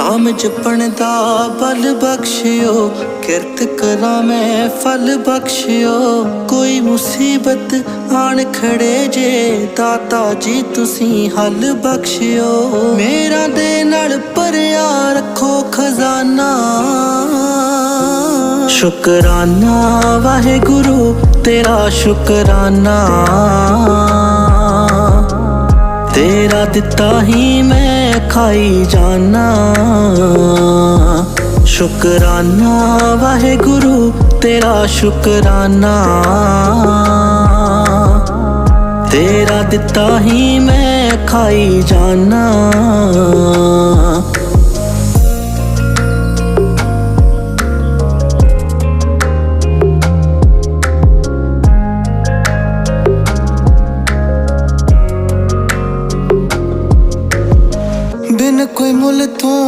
ਨਾਮ ਜਪਣ ਦਾ ਬਲ ਬਖਸ਼ਿਓ, ਕਿਰਤ ਕਰਾਂ ਮੈਂ ਫਲ ਬਖਸ਼ਿਓ। ਕੋਈ ਮੁਸੀਬਤ ਆਣ ਖੜੇ ਜੇ, ਦਾਤਾ ਜੀ ਤੁਸੀਂ ਹੱਲ ਬਖਸ਼ਿਓ। ਮੇਰਾ ਦੇ ਨਾਲ ਭਰਿਆ ਰੱਖੋ ਖਜ਼ਾਨਾ। ਸ਼ੁਕਰਾਨਾ, ਵਾਹਿਗੁਰੂ, ਤੇਰਾ ਸ਼ੁਕਰਾਨਾ। ਤੇਰਾ ਦਿੱਤਾ ਹੀ ਮੈਂ ਖਾਈ ਜਾਣਾ ਸ਼ੁਕਰਾਨਾ ਵਾਹਿਗੁਰੂ ਤੇਰਾ ਸ਼ੁਕਰਾਨਾ। ਤੇਰਾ ਦਿੱਤਾ ਹੀ ਮੈਂ ਖਾਈ ਜਾਣਾ ਬਿਨ ਕੋਈ ਮੁੱਲ ਤੋਂ